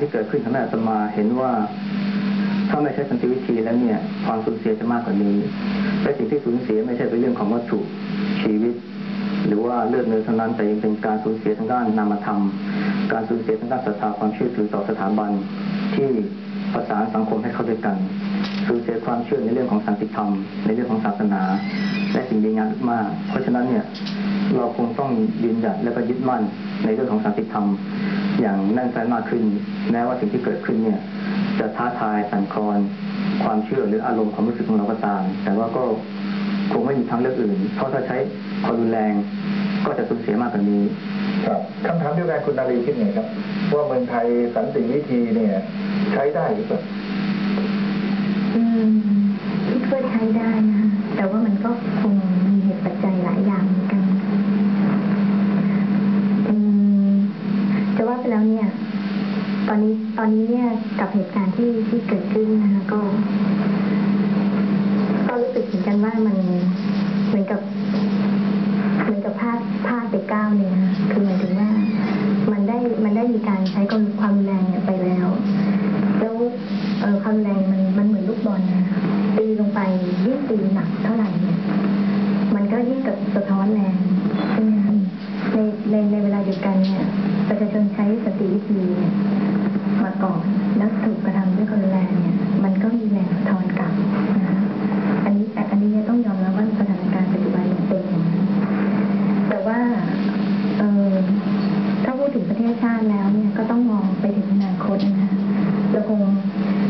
ที่เกิดขึ้นทำให้อาตมาเห็นว่าถ้าไม่ใช้สันติวิธีแล้วเนี่ยความสูญเสียจะมากกว่านี้ และสิ่งที่สูญเสียไม่ใช่เป็นเรื่องของวัตถุชีวิต หรือว่าเลือดเนื้อเท่านั้นแต่ยังเป็นการสูญเสียทางด้านนามธรรม การสูญเสียทางด้านศรัทธาความเชื่อถือต่อสถาบันที่ประสานสังคมให้เข้าด้วยกันสูญเสียความเชื่อในเรื่องของสันติธรรม ในเรื่องของศาสนา และสิ่งดีงามมาก เพราะฉะนั้นเนี่ยเราคงต้องยืนหยัดและก็ยึดมั่นในเรื่องของสันติธรรม อย่างแน่นแฟ้นมากขึ้น แม้ว่าสิ่งที่เกิดขึ้นเนี่ย จะท้าทายสั่นคลอนความเชื่อหรืออารมณ์ความรู้สึกของเราก็ตาม แต่ว่าก็คงไม่มีทางเลือกอื่น เพราะถ้าใช้ความรุนแรงก็จะสูญเสียมากกว่านี้ ครับคำถามเดียวกันคุณนารีคิดไงครับ ว่าเมืองไทยสันติวิธีเนี่ย ใช้ได้หรือเปล่าอืมคิดว่าใช้ได้นะคะแต่ว่ามันก็คงมีเหตุปัจจัยหลายอย่างเหมือนกันอืมจะว่าไปแล้วเนี่ย ต อนนี้ตอนนี้เนี่ยกับเหตุการณ์ที่ที่เกิดขึ้นนะคะก็ ก็รู้สึกเหมือนกันว่ามันเหมือนกับเหมือนกับพลาดพลาดไปก้าวหนึ่งนะคือหมายถึงว่ามันได้มันได้มีการใช้ความแรงเนี่ยไปแล้ว แล้วเอ่อความแรงมันมันเหมือนลูกบอลนะคะตีลงไปยิ่งตีหนักเท่าไหร่เนี่ยมันก็ยิ่งกับสะท้อนแรงใช่ไหมคะในในในเวลาเดียวกันเนี่ยประชาชนใช้สติวิธีเนี่ย แล้วถูกกระทำด้วยควารุนแรงเนี่ยมันก็มีแรงสะท้อนกลับนะคะอันนี้แต่อันนี้เนี่ยต้องยอมรับว่าสถานการณ์ปัจจุบันเป็น แต่ว่าเออถ้าพูดถึงประเทศชาติแล้วเนี่ยก็ต้องมองไปถึงอนาคตนะคะเราคง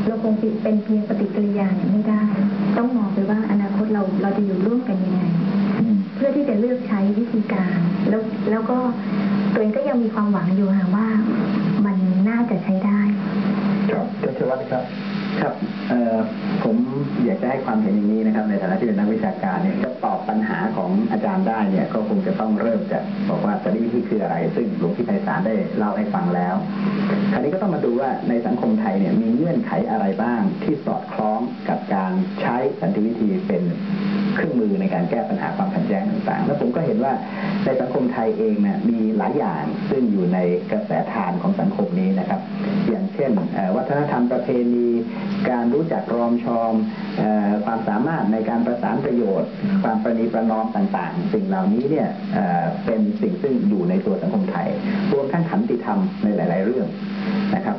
เราคงเป็นเพียงปฏิกิริยาเนี่ยไม่ได้ ต้องมองไปว่าอนาคตเราเราจะอยู่ร่วมกันยังไงเพื่อที่จะเลือกใช้วิธีการ แล้วแล้วก็ตัวเองก็ยังมีความหวังอยู่ค่ะว่าจะใช้ได้ ครับเจ้าช วัฒน์ครับครับผมอยากจะให้ความเห็นอย่างนี้นะครับ ในฐานะที่เป็นนักวิชาการเนี่ยจะตอบปัญหาของอาจารย์ได้เนี่ยก็คงจะต้องเริ่มจากบอกว่าสันติวิธีคืออะไร ซึ่งหลวงพี่ไพศาลได้เล่าให้ฟังแล้ว คราวนี้ก็ต้องมาดูว่าในสังคมไทยเนี่ยมีเงื่อนไขอะไรบ้างที่สอดคล้องกับการใช้สันติวิธีเป็น การแก้ปัญหาความขัดแย้งต่างๆ แล้วผมก็เห็นว่าในสังคมไทยเองเนี่ยมีหลายอย่างซึ่งอยู่ในกระแสทานของสังคมนี้นะครับ อย่างเช่น วัฒนธรรมประเพณี การรู้จักรอมชอมอความสามารถในการประสานประโยชน์ ความประนีประนอมต่างๆ สิ่งเหล่านี้เนี่ยเป็นสิ่งซึ่งอยู่ในตัวสังคมไทย รวมทั้งขันติธรรมในหลาย ๆ เรื่องนะครับ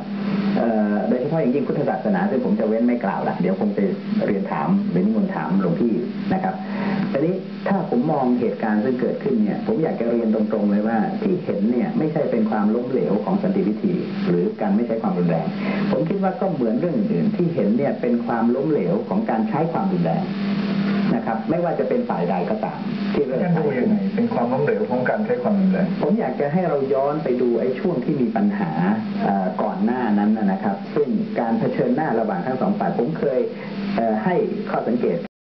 โดยเฉพาะอย่างยิ่งพุทธศาสนาซึ่งผมจะเว้นไม่กล่าวละเดี๋ยวคงไปเรียนถาม องเหตุการณ์ซึ่งเกิดขึ้นเนี่ย ผมอยากจะเรียนตรงๆเลยว่าที่เห็นเนี่ยไม่ใช่เป็นความล้มเหลวของสันติวิธี หรือการไม่ใช้ความรุนแรง ผมคิดว่าก็เหมือนเรื่องอื่นๆที่เห็นเนี่ยเป็นความล้มเหลวของการใช้ความรุนแรงนะครับ ไม่ว่าจะเป็นฝ่ายใดก็ตามที่เริ่มท่านใช้ดูยังไงเป็นความล้มเหลวของการใช้ความรุนแรงผมอยากจะให้เราย้อนไปดูไอ้ช่วงที่มีปัญหาเอ่อก่อนหน้านั้นนะนะครับ ซึ่งการเผชิญหน้าระหว่างทั้งสองฝ่ายผมเคยเอ่อให้ข้อสังเกต